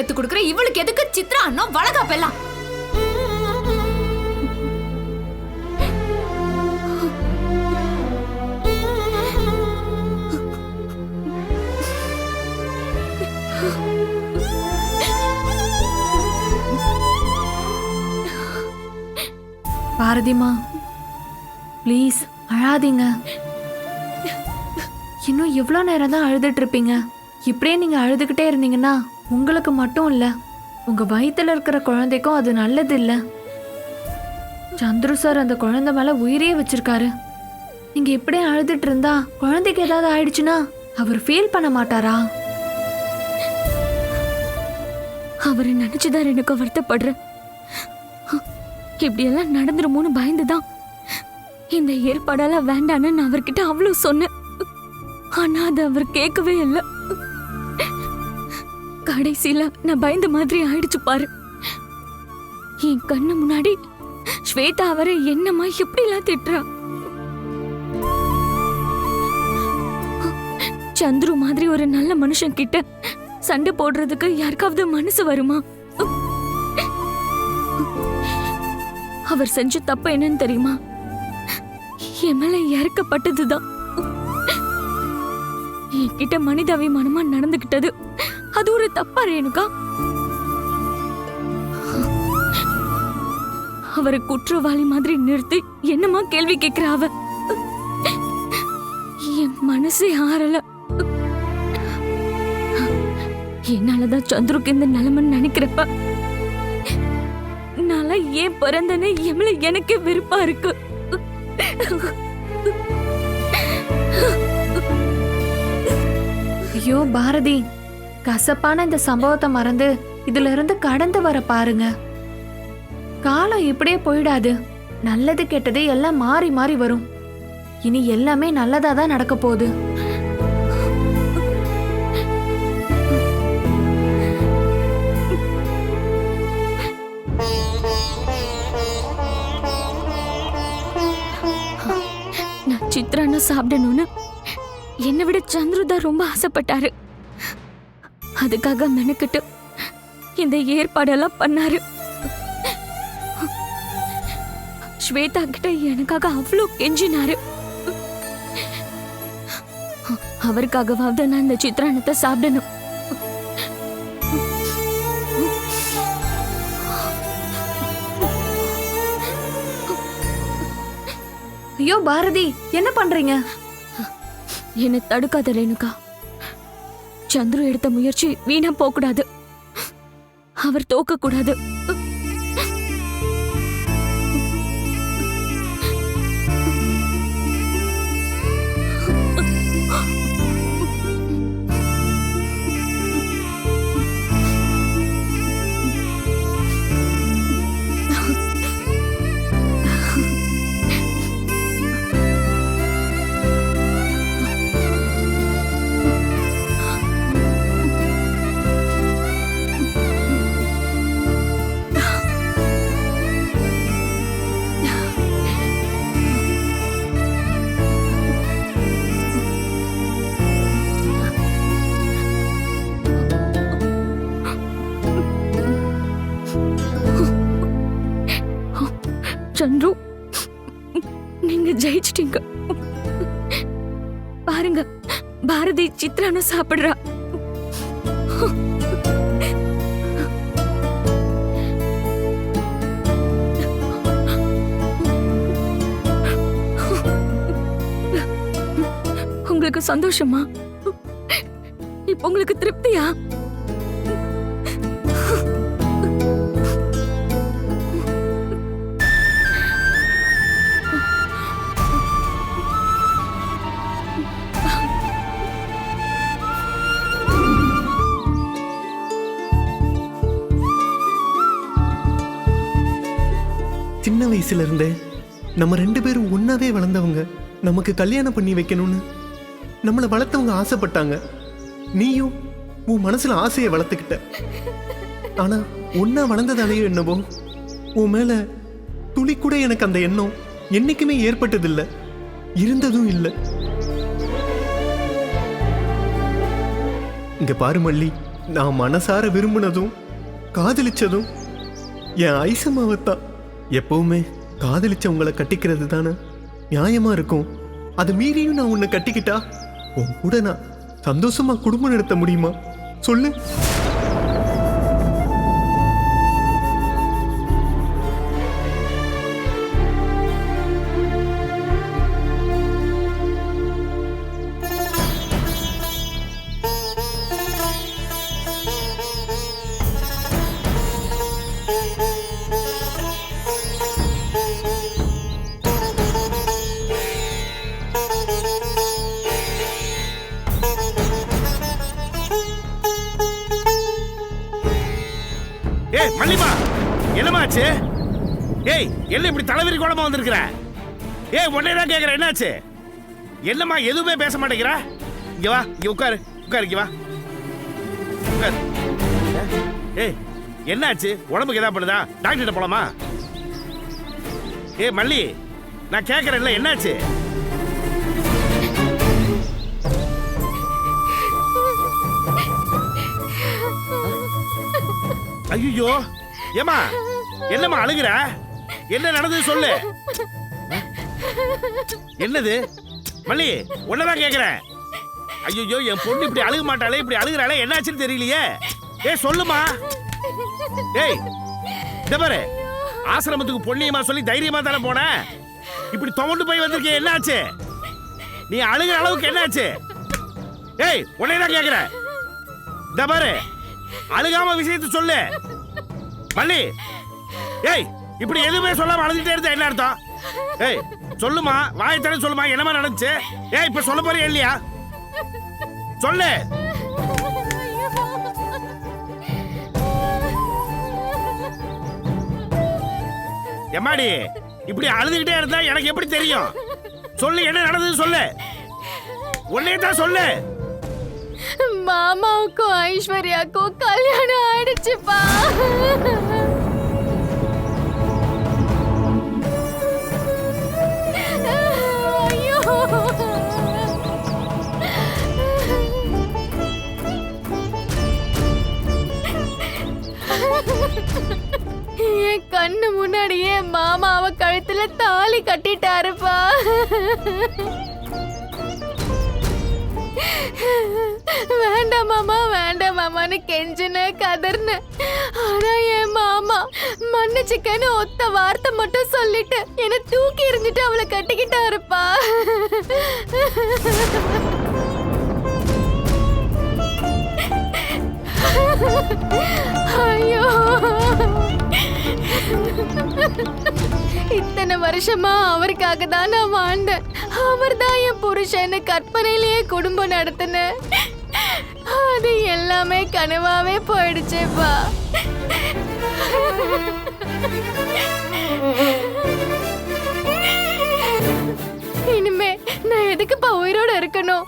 பெத்து கொடுக்குற இவளுக்கு எதுக்கு சித்ரா அண்ணன் வளகாப்பெல்லாம் பாரதிமா ப்ளீஸ் அழாதீங்க. இன்னும் எவ்வளோ நேரம் தான் அழுதுட்டு இருப்பீங்க. இப்படியே நீங்க அழுதுகிட்டே இருந்தீங்கன்னா உங்களுக்கு மட்டும் இல்லை. உங்க வயிற்றுல இருக்கிற குழந்தைக்கும் அது நல்லது இல்லை. சந்துரு சார் அந்த குழந்தை மேலே உயிரே வச்சிருக்காரு. நீங்க இப்படியே அழுதுட்டு இருந்தா குழந்தைக்கு ஏதாவது ஆயிடுச்சுன்னா அவர் ஃபீல் பண்ண மாட்டாரா? அவரை நினைச்சுதான் எனக்கு வருத்தப்படுறேன். இப்படியெல்லாம் நடந்துருமோன்னு பயந்துதான். இந்த ஏற்பாடெல்லாம் வேண்டான்னு நான் அவர்கிட்ட அவ்வளோ சொன்னேன். ஆனால் அது அவர் கேட்கவே இல்லை. கடைசியில நான் பயந்த மாதிரி ஆயிடுச்சு பாரு. என் கண்ணு முன்னாடி ஸ்வேதா அவரை என்னமா எப்படிலாம் திட்டுறா? சந்துரு மாதிரி ஒரு நல்ல மனுஷன் கிட்ட சண்டை போடுறதுக்கு யாருக்காவது மனசு வருமா? அவர் செஞ்ச தப்பு என்னன்னு தெரியுமா? என் மேல இறக்கப்பட்டதுதான். என்கிட்ட மனிதாபிமானமா நடந்துகிட்டது அது ஒரு தப்பா ரேணுகா? அவரை குற்றவாளி மாதிரி நிறுத்தி என்னமா கேள்வி கேட்கிற அவ. என் மனசே ஆறல. என்னாலதான் சந்துருக்கு இந்த நிலைமைன்னு நினைக்கிறப்ப நான் ஏன் பிறந்தனே எம்ல எனக்கே வெறுப்பா இருக்கு. ஐயோ பாரதி. கசப்பான இந்த சம்பவத்தை மறந்து இதுல இருந்து கடந்து வர பாருங்க. காலம் இப்படியே போயிடாது. நல்லது கெட்டது எல்லாம் மாறி மாறி வரும். இனி எல்லாமே நல்லதா தான் நடக்க போகுது. நான் சித்ரான சாப்பிடணும்னு என்னை விட சந்துரு தான் ரொம்ப ஆசைப்பட்டாரு. அதுக்காக மெனக்கிட்டு இந்த ஏற்பாடெல்லாம் பண்ணாரு. ஸ்வேதா கிட்ட எனக்காக அவ்வளோ கெஞ்சினாரு. அவருக்காகவாவது நான் இந்த சித்ரானத்தை சாப்பிடணும். ஐயோ பாரதி என்ன பண்றீங்க? என்னை தடுக்காத ரேணுகா. சந்துரு எடுத்த முயற்சி வீணா போகக்கூடாது. அவர் தோக்க கூடாது வச்சிட்டீங்க. பாருங்க பாரதி சித்ரான சாப்பிடுறா. உங்களுக்கு சந்தோஷமா? இப்ப உங்களுக்கு திருப்தியா? வயசுல இருந்தே நம்ம ரெண்டு பேரும் ஒன்னாவே வளர்ந்தவங்க நமக்கு கல்யாணம் பண்ணி வைக்கணும்னு நம்மளை வளர்த்தவங்க ஆசைப்பட்டாங்க. நீயும் உன் மனசுல ஆசையை வளர்த்துக்கிட்ட. ஆனா ஒன்னா வளர்ந்ததாலேயோ என்னவோ உன் மேல துளி கூட எனக்கு அந்த எண்ணம் என்னைக்குமே ஏற்பட்டதில்லை. இருந்ததும் இல்லை. இங்க பாரு மல்லி நான் மனசார விரும்பினதும் காதலிச்சதும் என் ஐசமாவத்தான் எப்பவுமே காதலிச்சவங்களை கட்டிக்கிறது தானே? நியாயமா இருக்கும். அது மீறியும் நான் உன்னை கட்டிக்கிட்டா? உன் கூட நான் சந்தோஷமா குடும்பம் நடத்த முடியுமா? சொல்லு. ஏய் மல்லிமா என்னமாச்சு? ஏய் என்ன இப்படி தலைவிரி கோலமா வந்திருக்கிற? ஏய் உடனே தான் கேட்குற என்னாச்சு? என்னம்மா எதுவுமே பேச மாட்டேங்கிற? இங்க வா இங்க உட்காரு உட்காரு இங்க வா. உட்காரு. ஏய் என்னாச்சு? உடம்புக்கு எதா பண்ணுதா? டாக்டர்கிட்ட போலாமா? ஏய் மல்லி நான் கேக்குறேன்ல என்னாச்சு? ஐயோ ஏமா என்னம்மா அழுகிற? என்ன நடந்தது சொல்லு. என்னது? மல்லி உன்னதான் கேக்குறேன் ஐயோ என் பொண்ணு இப்படி அழுக மாட்டாளே இப்படி அழுகுறாளே என்னாச்சுன்னு தெரியலையே. ஏய் சொல்லுமா ஏய் இந்த பாரு. ஆசிரமத்துக்கு பொண்ணியமா சொல்லி தைரியமா தானே போன? இப்படி துவண்டு போய் வந்திருக்கே என்னாச்சு? நீ அழுகிற அளவுக்கு என்னாச்சு? ஏய் உன்னை தான் கேக்குறேன் இந்த பாரு. அழுகாம விஷயத்தை சொல்லு. மல்லி ஏய் இப்படி எதுவுமே சொல்லாம அழுதுட்டே இருந்தா என்ன அர்த்தம்? ஏய் சொல்லுமா வாய் சொல்லுமா என்னமா நடந்துச்சு? ஏய் இப்ப சொல்ல போறியா இல்லையா? சொல்லு. எம்மாடி இப்படி அழுதுகிட்டே இருந்தா எனக்கு எப்படி தெரியும்? சொல்லு என்ன நடந்தது சொல்லு. உன்னையே தான் சொல்லு. மாமாவுக்கும் ஐஸ்வர்யாக்கும் கல்யாணம் ஆயிடுச்சுப்பா. ஐயோ. என் கண்ணு முன்னாடியே மாமா அவ கழுத்துல தாலி கட்டிட்டாருப்பா. வேண்டாம் மாமா வேண்டாம் மாமான்னு கெஞ்சின கதர்னு. ஆனா என் மாமா மன்னிச்சுக்கன்னு ஒத்த வார்த்தை மட்டும் சொல்லிட்டு என்ன தூக்கி எறிஞ்சிட்டு அவளை கட்டிக்கிட்டாருப்பா. ஐயோ. இத்தனை வருஷமா அவருக்காக தான் நான் வாழ்ந்தேன். அவர் தான் என் புருஷன்னு கற்பனையிலேயே குடும்பம் நடத்தினேன். அது எல்லாமே கனவாவே போயிடுச்சேப்பா இனிமே நான் எதுக்குப்பா உயிரோட இருக்கணும்?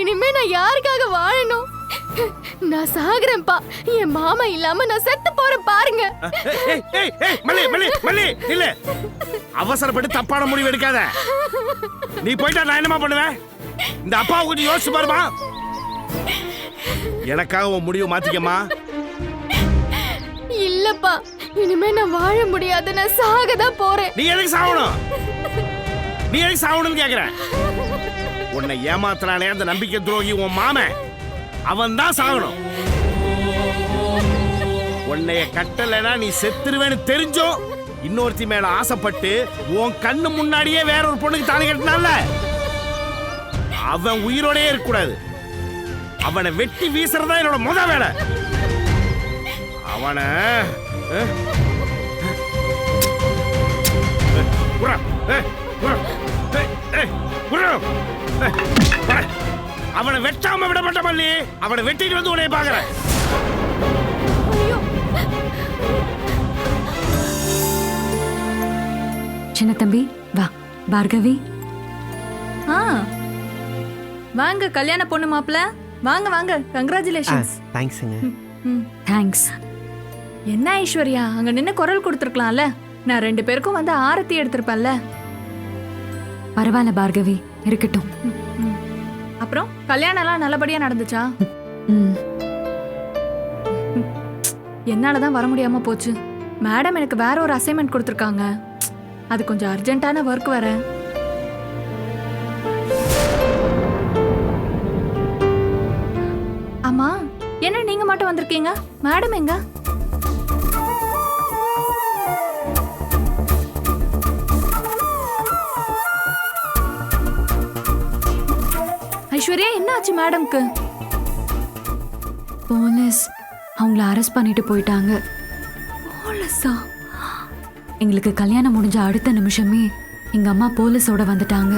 இனிமே நான் யாருக்காக வாழணும்? நான் சாகுறேன்ப்பா. என் மாமா இல்லாம நான் செத்து போறேன் பாருங்க. ஏய், ஏய், ஏய், இல்ல அவசரப்பட்டு தப்பான முடிவு எடுக்காத. நீ போயிட்டா நான் என்னமா பண்ணுவேன்? இந்த அப்பாவை கொஞ்சம் யோசிச்சு பாருமா எனக்காக உன் முடிவை மாத்திக்கம்மா. இல்லப்பா இனிமே நான் வாழ முடியாது. நான் சாக தான் போறேன். நீ எதுக்கு சாவணும்? நீ எதுக்கு சாவணும்னு கேக்குறேன் உன்னை ஏமாத்துறானே அந்த நம்பிக்கை துரோகி உன் மாமன். அவன் தான் சாகணும். உன்னைய கட்டலைன்னா நீ செத்துருவேன்னு தெரிஞ்சும் இன்னொருத்தி மேல ஆசைப்பட்டு உன் கண்ணு முன்னாடியே வேற ஒரு பொண்ணுக்கு தாலி கட்டினால அவன் உயிரோடயே இருக்கக்கூடாது. அவனை வெட்டி வீசுறதா என்னோட முத வேலை. அவனை. அவனை வெட்டாம விட மாட்டேன் மல்லி. அவனை வெட்டிட்டு வந்து உன்னை பாக்குறேன் சின்ன தம்பி வா. பார்கவி. ஆ. வாங்க கல்யாண பொண்ணு மாப்பிள வாங்க வாங்க. கங்க்ராச்சுலேஷன்ஸ் தேங்க்ஸுங்க ம் தேங்க்ஸ் என்ன ஐஸ்வர்யா? அங்க நின்னு குரல் கொடுத்துருக்கலாம்ல. நான் ரெண்டு பேருக்கும் வந்து ஆரத்தி எடுத்திருப்பேன்ல. பரவாயில்ல பார்கவி. இருக்கட்டும். அப்புறம் கல்யாணம்லாம் நல்லபடியா நடந்துச்சா? ம். என்னால தான் வர முடியாம போச்சு. மேடம் எனக்கு வேற ஒரு அசைன்மெண்ட் கொடுத்துருக்காங்க. அது கொஞ்சம் அர்ஜென்ட்டான ஒர்க் வேற. வந்திருக்கீங்க? மேடம் எங்க? ஐஸ்வர்யா என்ன ஆச்சு மேடம்க்கு? போலீஸ் அவங்கள அரெஸ்ட் பண்ணிட்டு போயிட்டாங்க. எங்களுக்கு கல்யாணம் முடிஞ்ச அடுத்த நிமிஷமே எங்க அம்மா போலீஸோட வந்துட்டாங்க.